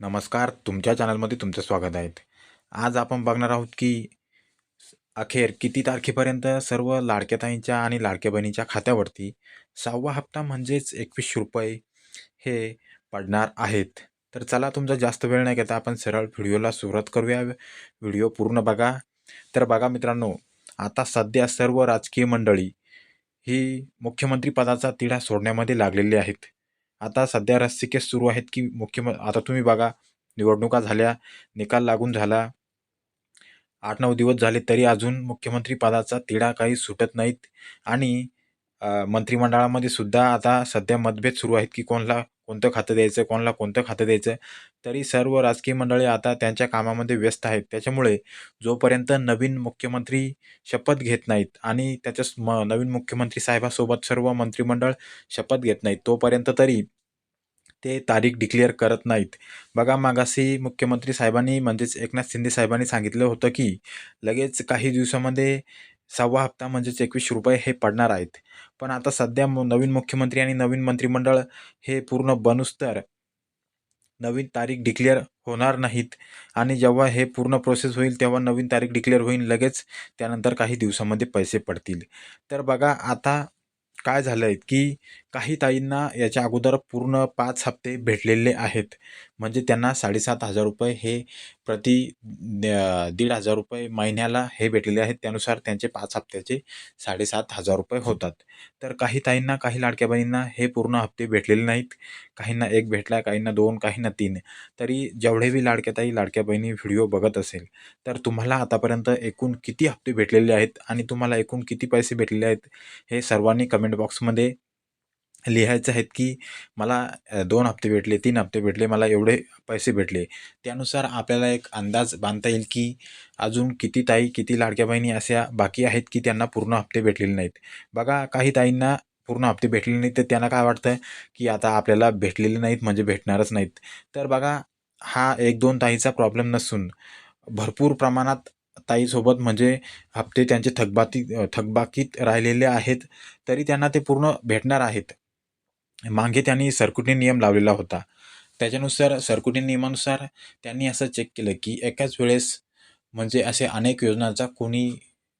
नमस्कार तुमच्या चॅनलमध्ये तुमचं स्वागत आहे. आज आपण बघणार आहोत की अखेर किती तारखेपर्यंत सर्व लाडक्या ताईंच्या आणि लाडक्या बहिणीच्या खात्यावरती सहावा हप्ता म्हणजेच एकवीसशे रुपये हे पडणार आहेत. तर चला तुमचा जास्त वेळ नाही घेता आपण सरळ व्हिडिओला सुरुवात करूया. व्हिडिओ पूर्ण बघा. तर बघा मित्रांनो आता सध्या सर्व राजकीय मंडळी ही मुख्यमंत्री पदाचा तिढा सोडण्यामध्ये लागलेली आहेत. आता सध्या रस्सिकेस सुरू आहेत की मुख्यम आता तुम्ही बघा निवडणुका झाल्या निकाल लागून झाला. आठ नऊ दिवस झाले तरी अजून मुख्यमंत्री पदाचा तिढा काही सुटत नाहीत. आणि मंत्रिमंडळामध्ये सुद्धा आता सध्या मतभेद सुरू आहेत की कोणाला कोणतं खातं द्यायचं कोणाला कोणतं खातं द्यायचं तरी सर्व राजकीय मंडळी आता त्यांच्या कामामध्ये व्यस्त आहेत. त्याच्यामुळे जोपर्यंत नवीन मुख्यमंत्री शपथ घेत नाहीत आणि त्याच्या म नवीन मुख्यमंत्री साहेबासोबत सर्व मंत्रिमंडळ शपथ घेत नाहीत तोपर्यंत तरी ते तारीख डिक्लेअर करत नाहीत. बघा मागासी मुख्यमंत्री साहेबांनी म्हणजेच एकनाथ शिंदे साहेबांनी सांगितलं होतं की लगेच काही दिवसामध्ये सहावा हप्ता म्हणजेच एकवीसशे रुपये हे पडणार आहेत. पण आता सध्या नवीन मुख्यमंत्री आणि नवीन मंत्रिमंडळ हे पूर्ण बनूस्तर नवीन तारीख डिक्लेअर होणार नाहीत. आणि जेव्हा हे पूर्ण प्रोसेस होईल तेव्हा नवीन तारीख डिक्लेअर होईल लगेच. त्यानंतर काही दिवसामध्ये पैसे पडतील. तर बघा आता काय झालं आहे की काही ताईंना याच्या अगोदर पूर्ण पाच हप्ते भेटलेले आहेत. म्हणजे त्यांना साडेसात हजार रुपये हे प्रति दीड हजार रुपये महिन्याला हे भेटलेले आहेत. त्यानुसार त्यांचे पाच हप्त्याचे साडेसात हजार रुपये होतात. तर काही ताईंना काही लाडक्या बहिणींना हे पूर्ण हप्ते भेटलेले नाहीत. काहींना एक भेटला काहींना दोन काहींना तीन. तरी जेवढे बी लाडक्या ताई लाडक्या बहिणी व्हिडिओ बघत असेल तर तुम्हाला आतापर्यंत एकूण किती हप्ते भेटलेले आहेत आणि तुम्हाला एकूण किती पैसे भेटलेले आहेत हे सर्वांनी कमेंट बॉक्समध्ये लिहायचं आहेत की मला दोन हप्ते भेटले तीन हप्ते भेटले मला एवढे पैसे भेटले. त्यानुसार आपल्याला एक अंदाज बांधता येईल की अजून किती ताई किती लाडक्या बहिणी अशा बाकी आहेत की त्यांना पूर्ण हप्ते भेटलेले नाहीत. बघा काही ताईंना पूर्ण हप्ते भेटलेले नाहीत तर त्यांना काय वाटतं की आता आपल्याला भेटलेले नाहीत म्हणजे भेटणारच नाहीत. तर बघा हा एक दोन ताईचा प्रॉब्लेम नसून भरपूर प्रमाणात ताईसोबत म्हणजे हप्ते त्यांचे थकबाकी थकबाकीत राहिलेले आहेत तरी त्यांना ते पूर्ण भेटणार आहेत. मागे त्यांनी सरकुटी नियम लावलेला होता. त्याच्यानुसार सरकुटी नियमानुसार त्यांनी असं चेक केलं की एकाच वेळेस म्हणजे असे अनेक योजनांचा कोणी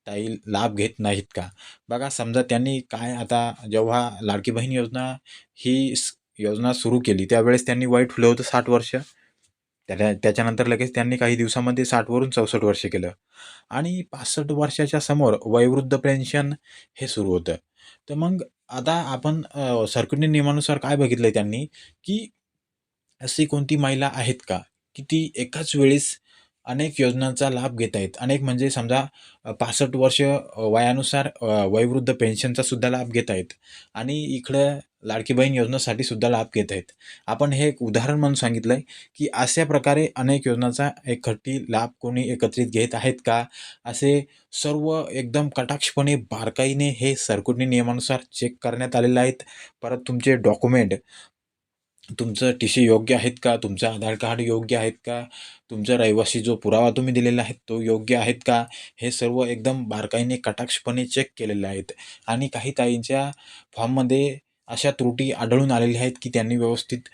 ताई लाभ घेत नाहीत का? बघा समजा त्यांनी काय आता जेव्हा लाडकी बहीण योजना ही योजना सुरू केली त्यावेळेस त्यांनी वाईट फुलं होतं साठ वर्ष. त्याला त्याच्यानंतर लगेच त्यांनी काही दिवसामध्ये साठवरून चौसष्ट वर्ष केलं. आणि पासष्ट वर्षाच्या समोर वयोवृद्ध पेन्शन हे सुरू होतं. तर मग आता आपण सरकारने नियमानुसार काय बघितलं आहे त्यांनी की अशी कोणती महिला आहेत का? की ती एकाच वेळेस अनेक योजनांचा लाभ घेत आहेत अनेक म्हणजे समजा पासष्ट वर्ष वयानुसार वयोवृद्ध पेन्शनचा सुद्धा लाभ घेत आहेत आणि इकडं लाडकी बहीण योजनेसाठी सुद्धा लाभ घेत आहेत आपण हे एक उदाहरण म्हणून सांगितलं आहे की अशा प्रकारे अनेक योजनांचा एकखट्टी लाभ कोणी एकत्रित घेत आहेत का? असे सर्व एकदम कटाक्षपणे बारकाईने हे सरकुटणी नियमानुसार चेक करण्यात आलेले आहेत. परत तुमचे डॉक्युमेंट तुमचं टी सी योग्य आहेत का? तुमचं आधार कार्ड योग्य आहेत का? तुमचा रहिवासी जो पुरावा तुम्ही दिलेला आहे तो योग्य आहेत का? हे सर्व एकदम बारकाईने कटाक्षपणे चेक केलेले आहेत. आणि काही ताईंच्या फॉर्ममध्ये अशा त्रुटी आढळून आलेल्या आहेत की त्यांनी व्यवस्थित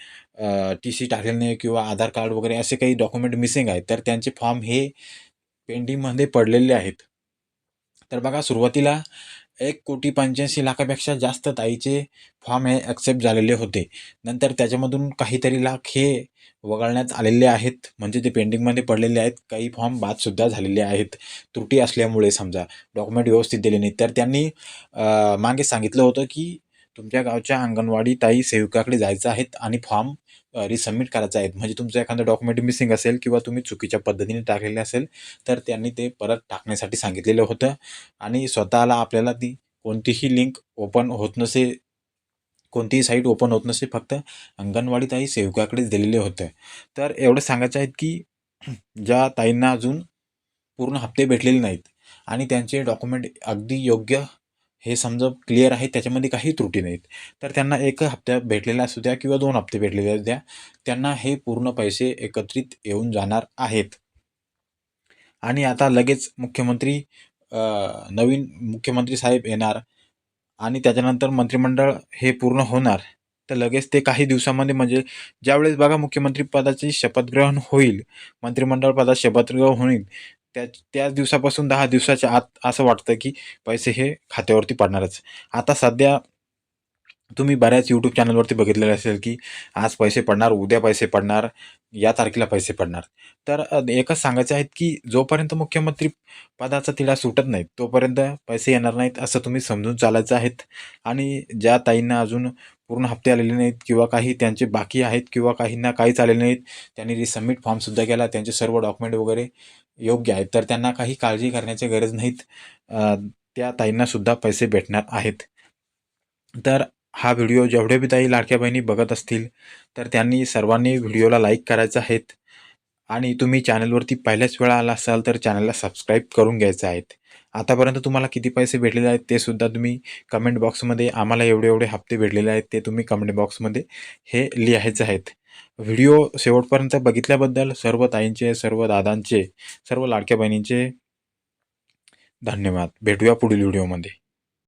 टी सी टाकलेलं नाही किंवा आधार कार्ड वगैरे असे काही डॉक्युमेंट मिसिंग आहेत तर त्यांचे फॉर्म हे पेंडिंगमध्ये पडलेले आहेत. तर बघा सुरुवातीला एक कोटी पंच्याऐंशी लाखापेक्षा जास्त ताईचे फॉर्म हे ॲक्सेप्ट झालेले होते. नंतर त्याच्यामधून काहीतरी लाख हे वगळण्यात आलेले आहेत. म्हणजे ते पेंडिंगमध्ये पडलेले आहेत. काही फॉर्म बादसुद्धा झालेले आहेत. त्रुटी असल्यामुळे समजा. डॉक्युमेंट व्यवस्थित दिले नाही. तर त्यांनी मागे सांगितलं होतं की तुमच्या गावच्या अंगणवाडी ताई सेविकाकडे जायचं आहेत आणि फॉर्म रिसबमिट करायचा आहे म्हणजे तुमचं एखादं डॉक्युमेंट मिसिंग असेल किंवा तुम्ही चुकीच्या पद्धतीने टाकलेले असेल तर त्यांनी ते परत टाकण्यासाठी सांगितलेलं होतं. आणि स्वतःला आपल्याला ती कोणतीही लिंक ओपन होत नसे कोणतीही साईट ओपन होत नसे फक्त अंगणवाडी ताई सेविकाकडेच दिलेले होतं. तर एवढं सांगायचं आहे की ज्या ताईंना अजून पूर्ण हप्ते भेटलेले नाहीत आणि त्यांचे डॉक्युमेंट अगदी योग्य हे समजा क्लिअर आहे त्याच्यामध्ये काही त्रुटी नाहीत. तर त्यांना एक हप्ता भेटलेला असू द्या किंवा दोन हप्ते भेटलेले असू द्या त्यांना हे पूर्ण पैसे एकत्रित येऊन जाणार आहेत. आणि आता लगेच मुख्यमंत्री नवीन मुख्यमंत्री साहेब येणार आणि त्याच्यानंतर मंत्रिमंडळ हे पूर्ण होणार. तर लगेच ते काही दिवसामध्ये म्हणजे ज्यावेळेस बघा मुख्यमंत्री पदाची शपथग्रहण होईल मंत्रिमंडळ पदात शपथग्रहण होईल त्या त्याच दिवसापासून दहा दिवसाच्या आत असं वाटतं की पैसे हे खात्यावरती पडणारच. आता सध्या तुम्ही बऱ्याच यूट्यूब चॅनलवरती बघितलेलं असेल की आज पैसे पडणार उद्या पैसे पडणार या तारखेला पैसे पडणार. तर एकच सांगायचं आहेत की जोपर्यंत मुख्यमंत्री पदाचा तिढा सुटत नाही तोपर्यंत पैसे येणार नाहीत असं तुम्ही समजून चालायचं आहेत. आणि ज्या ताईंना अजून पूर्ण हप्ते आलेले नाहीत किंवा काही त्यांचे बाकी आहेत किंवा काहींना काहीच आलेले नाहीत त्यांनी रिसबमिट फॉर्मसुद्धा केला त्यांचे सर्व डॉक्युमेंट वगैरे योग्य आहेत. तर त्यांना काही काळजी करण्याची गरज नाहीत. त्या ताईंनासुद्धा पैसे भेटणार आहेत. तर हा व्हिडिओ जेवढे बी ताई लाडक्या बहिणी बघत असतील तर त्यांनी सर्वांनी व्हिडिओला लाईक करायचं आहेत. आणि तुम्ही चॅनलवरती पहिल्याच वेळा आला असाल तर चॅनलला सबस्क्राईब करून घ्यायचं आहेत. आतापर्यंत तुम्हाला किती पैसे भेटलेले आहेत ते सुद्धा तुम्ही कमेंट बॉक्समध्ये आम्हाला एवढे एवढे हप्ते भेटलेले आहेत ते तुम्ही कमेंट बॉक्समध्ये हे लिहायचं आहेत. व्हिडिओ शेवटपर्यंत बघितल्याबद्दल सर्व ताईंचे सर्व दादांचे सर्व लाडक्या बहिणींचे धन्यवाद. भेटूया पुढील व्हिडिओमध्ये.